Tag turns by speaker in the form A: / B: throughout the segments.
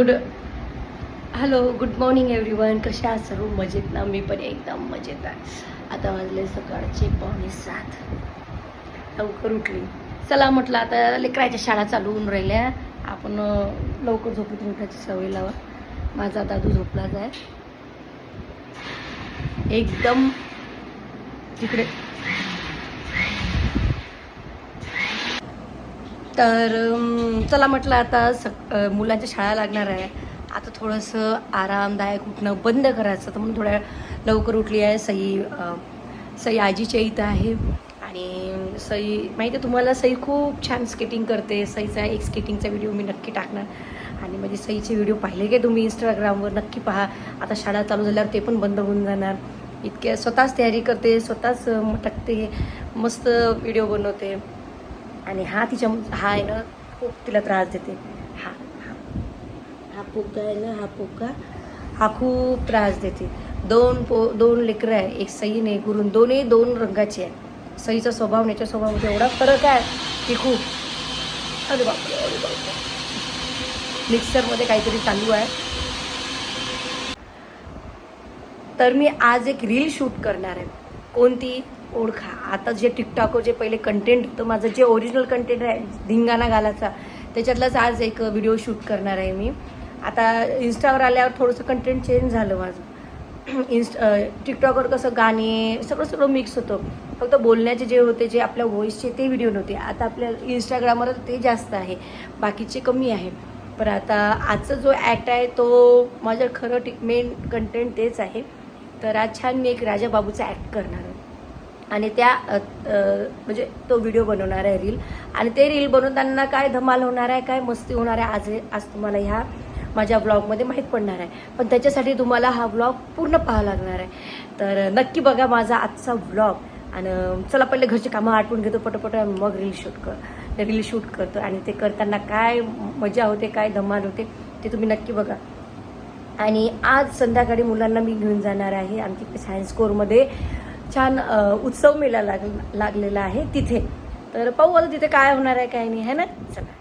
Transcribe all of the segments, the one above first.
A: Good hello good morning everyone. कशा आहात सर्व? मजेत ना? मी पण एकदम मजेत आहे. आता वाजले सकाळचे पावणे सात. लवकर उठली. चला म्हटलं आता लेकराच्या शाळा चालू होऊन राहिल्या. आपण लवकर झोपत उठायची सवय लावा. माझा दादू झोपलाच आहे. एकदम तिकडे तर चला म्हटलं आता सक मुलांच्या शाळा लागणार आहे. आता थोडंसं आरामदायक उठणं बंद करायचं. तर म्हणून थोड्या लवकर उठली आहे सई सई आजीच्या इथं आहे. आणि सई माहिती आहे तुम्हाला सई खूप छान स्केटिंग करते. सईचा एक स्केटिंगचा व्हिडिओ मी नक्की टाकणार. आणि म्हणजे सईचे व्हिडिओ पाहिले की तुम्ही इंस्टाग्रामवर नक्की पहा. आता शाळा चालू झाल्यावर ते पण बंद होऊन जाणार. इतक्या स्वतःच तयारी करते स्वतःच अ, टाकते. मस्त व्हिडिओ बनवते. आणि हा तिच्या हा आहे ना खूप तिला त्रास देते. हा हा. हा पोका आहे ना हा पोका. हा खूप त्रास देते. दोन पो दोन लेकरं आहे एक सई नाही गुरून दोन्ही दोन रंगाचे आहे. सईचा स्वभाव आणि याच्या स्वभावामध्ये एवढा फरक आहे की खूप. अरे बापरे अरे बापरे. मिक्सरमध्ये काहीतरी चालू आहे. तर मी आज एक रील शूट करणार आहे. कोणती? ओळखा. आता जे टिकटॉकवर जे पहिले कंटेंट होतं माझं जे ओरिजिनल कंटेंट आहे धिंगाणा घालायचा त्याच्यातलाच आज एक व्हिडिओ शूट करणार आहे मी. आता इन्स्टावर आल्यावर थोडंसं कंटेंट चेंज झालं माझं. इन्स्ट टिकटॉकवर कसं गाणे सगळं सगळं मिक्स होतं. फक्त बोलण्याचे जे होते जे आपल्या व्हॉईसचे ते व्हिडिओ नव्हते. आता आपल्या इंस्टाग्रामवर ते जास्त आहे. बाकीचे कमी आहे. पण आता आजचा जो ॲक्ट आहे तो माझं खरं टिक मेन कंटेंट तेच आहे. तर आज छान मी एक राजा बाबूचा ॲक्ट करणार आहे. आणि त्या म्हणजे तो व्हिडिओ बनवणार आहे रील आणि ते रील बनवताना काय धमाल होणार आहे काय मस्ती होणार आहे आज आज तुम्हाला ह्या माझ्या व्लॉगमध्ये माहीत पडणार आहे. पण त्याच्यासाठी तुम्हाला हा व्लॉग पूर्ण पाहावा लागणार आहे. तर नक्की बघा माझा आजचा व्लॉग आणि चला पहिले घरची कामं आटपून घेतो पटपट मग रील शूट कर रील शूट करतो. आणि ते करताना काय मजा होते काय धमाल होते ते तुम्ही नक्की बघा. आणि आज संध्याकाळी मुलांना मी घेऊन जाणार आहे आमची सायन्स कोरमध्ये छान उत्सव मेला लाग लागलेला आहे तिथे. तर पाहू आता तिथे काय होणार आहे काय नाही है ना? चला.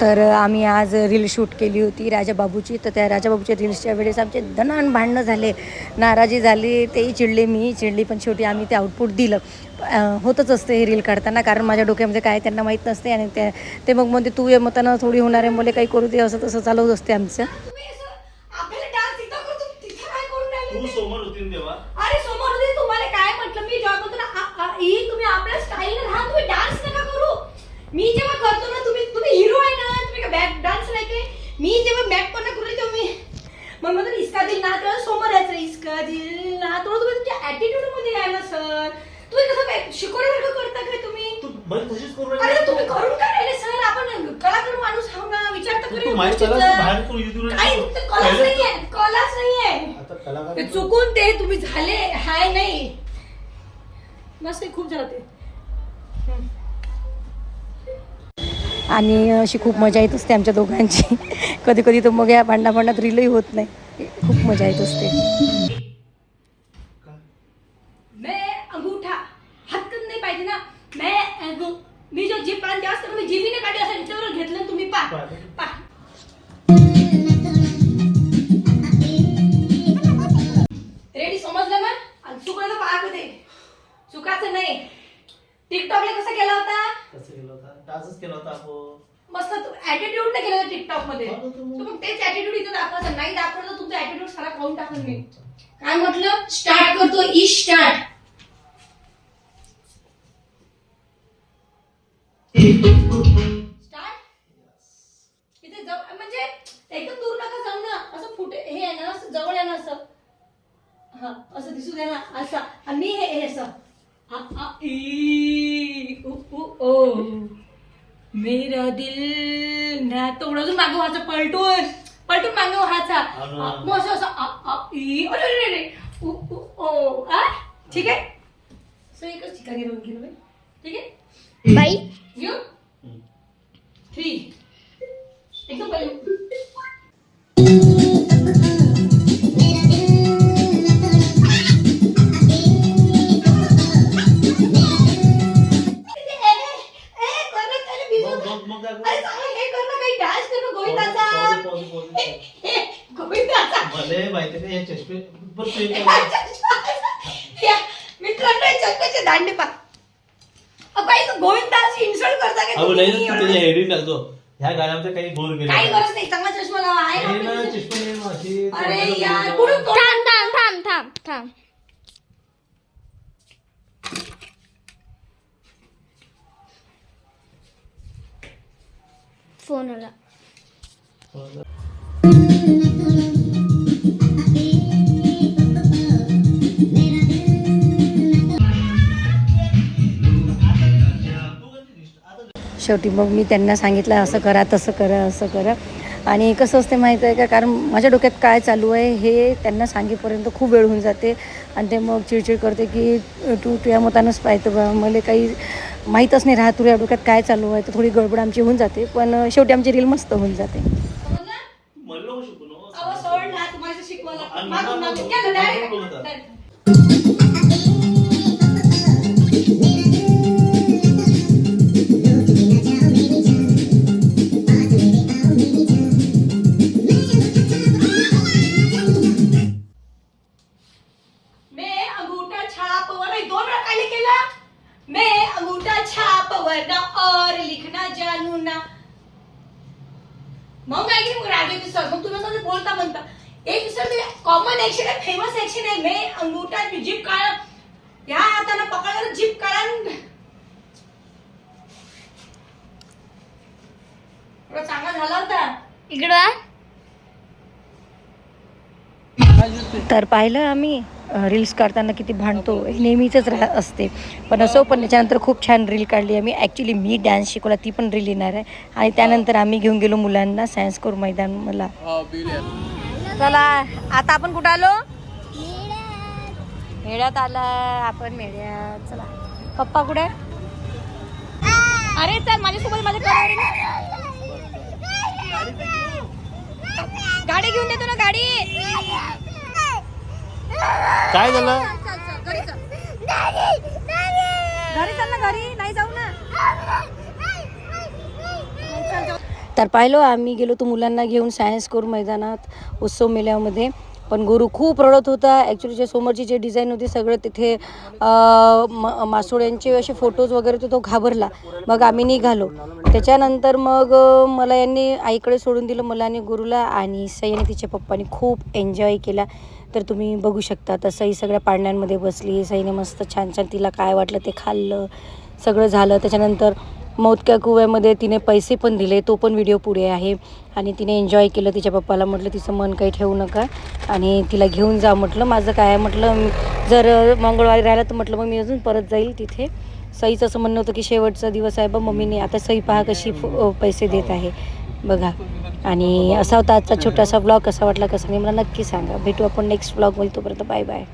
A: तर आम्ही आज रील शूट केली होती राजाबाबूची तर त्या राजाबाबूच्या रील्सच्या वेळेस आमचे दणान भांडणं झाले. नाराजी झाली तेही चिडले मी. चिडली पण शेवटी आम्ही ते आउटपुट दिलं. होतच असते हे रील काढताना कारण माझ्या डोक्यामध्ये काय त्यांना माहीत नसते आणि त्या ते मग म्हणते तू ये मताना थोडी होणार आहे मला काही करू दे असं तसं चालवत असते आमचं
B: आपल्याला डान्स तिथं करतो तिथं काय करून राहिले
C: तू
B: ते?
C: समोर होती ना तेव्हा
B: अरे समोर होते तुम्हाला काय म्हटलं मी जेव्हा बोलतो ना ई तुम्ही आपल्या स्टाईलने राहा तुम्ही डान्स नका करू. मी जेव्हा करतो ना तुम्ही तुम्ही हिरो आहे ना तुम्ही बॅक डान्स नाही काय? मी जेव्हा बॅक पण करू तेव्हा मी मग म्हणतो इसका दिल ना तेव्हा समोर यायचं इसका दिल ना तेव्हा तुम्ही तुमच्या ऍटिट्यूडमध्ये यायला सर तुम्ही कसं शिकवण्यासारखं करता काय तुम्ही? अरे. तुम्ही करून काय राहिले सर आपण कलाकार माणूस आहो ना विचार तर
C: करू.
B: काही कलाच नाहीये कलाच नाहीये.
C: आता कलाकार
B: ते. चुकून ते तुम्ही झाले हाय नाही. मस्त खूप झालं ते
A: आणि अशी खूप मजा येत असते आमच्या दोघांची. कधी कधी तर मग या भांडणा भांडणात रिलही होत नाही. खूप मजा येत असते.
B: टिकटॉकला कसं केला होता?
C: कसं केलं होता? डान्सच केला होता आपण.
B: मस्त ऍटिट्यूड नाही केलं टिकटॉकमध्ये
C: हो ना तुम्ही.
B: मग तेच ऍटिट्यूड इथं दाखवायचं नाही दाखवलं तर तुमचा ऍटिट्यूड सारा खाऊन टाकून मी काय म्हटलं? स्टार्ट करतो ई स्टार्ट स्टार्ट इथे म्हणजे एकदम दूर नका जाऊ ना. असं फुटे हे आहे ना असं जवळ आहे ना असं. हा असं दिसू दे ना असं. आणि मी हे हे असं. ई, उ, उ, ओ. मेरा दिल ना थोडं अजून मागं व्हायचं पलटून. पलटून मागं व्हायचा.
C: हा
B: मग असं असं आ, आ, ई, अरे अरे, अरे. उ, उ, ओ. आ? ठीक आहे? सो एकच ठिकाणी गेलो मी. ठीक आहे?
A: बाई.
B: घेऊ. थ्री. एकदम पहिले. मित्रांनो चक्काचे दांडे पा काही गोविंदाची इन्सल्ट करता का
C: अहो
B: तुम्ही?
C: नाही ना, तू त्याच्या हेडिंग टाकतो ह्या गाण्यामध्ये काही गोल गेले
B: काही गरज नाही चांगला चष्मा लावा आहे
C: नाही ना
B: आपल्याकडे.
C: चष्मे नाही मग अशी
B: अरे यार कुठून तोंड-
D: थांब थांब थांब थांब थांब. फोन आला.
A: शेवटी मग मी त्यांना सांगितलं असं करा तसं करा असं करा. आणि कसं असते माहीत आहे का? कारण माझ्या डोक्यात काय चालू आहे हे त्यांना सांगेपर्यंत खूप वेळ होऊन जाते. आणि ते मग चिडचिड करते की तू तुझ्या मतानंच पाहतं बा. मला काही माहीतच नाही राहत तुझ्या डोक्यात काय चालू आहे. तर थोडी गडबड आमची होऊन जाते. पण शेवटी आमची रील मस्त होऊन जाते.
B: शिकवायला. की मग राजू सर मग तुम्ही बोलता म्हणता. एक सर ते कॉमन ऍक्शन आहे फेमस ऍक्शन आहे. मैं अंगूठा जीप काढा ह्या हाताने पकडलं जीप काढा एवढा चांगला झाला होता.
D: इकडं आ.
A: तर पाहिलं आम्ही. रील्स काढताना किती भांडतो हे नेहमीचंच राह असते. पण असो पण त्याच्यानंतर खूप छान रील काढली. आम्ही ॲक्च्युली मी डान्स शिकवला ती पण रील येणार आहे. आणि त्यानंतर आम्ही घेऊन गेलो मुलांना सायन्स कोर मैदान मला. चला आता आपण कुठं आलो? मेळ्यात. आला. आपण मेळ्यात. चला. पप्पा कुठे?
D: अरे चल माझ्यासोबत माझ्या गाडी गाडी घेऊन देतो ना गाडी.
C: काय झालं?
A: घरी चाल. ना घरी नाही जाऊ ना. तर पाहिलो आम्ही गेलो तो मुलांना घेऊन सायन्स कोर मैदानात उत्सव मेळ्यामध्ये पण गुरु खूप रडत होता. ॲक्च्युली जे समोरची जे डिझाईन होती सगळं तिथे म मासोळ्यांचे असे फोटोज वगैरे होते तो घाबरला. मग आम्ही निघालो. त्याच्यानंतर मग मला यांनी आईकडे सोडून दिलं मला आणि गुरुला आणि सईने तिच्या पप्पानी खूप एन्जॉय केला. तर तुम्ही बघू शकता तर सई सगळ्या पाळण्यांमध्ये बसली सईने मस्त छान छान तिला काय वाटलं ते खाल्लं सगळं झालं. त्याच्यानंतर मौतक्या कुव्यामध्ये तिने पैसे पण दिले तो पण व्हिडिओ पुढे आहे. आणि तिने एन्जॉय केलं तिच्या पप्पाला म्हटलं तिचं मन काही ठेवू नका आणि तिला घेऊन जा म्हटलं. माझं काय आहे? म्हटलं जर मंगळवारी राहिलं तर म्हटलं मग मी अजून परत जाईल तिथे. सईचं असं म्हणणं होतं की शेवटचा दिवस आहे बा मम्मीने आता सई पहा कशी पैसे देत आहे. बघा. आणि असा होता आजचा छोटासा ब्लॉग कसा वाटला कसा नाही मला नक्की सांगा. भेटू आपण नेक्स्ट ब्लॉगमध्ये तोपर्यंत बाय बाय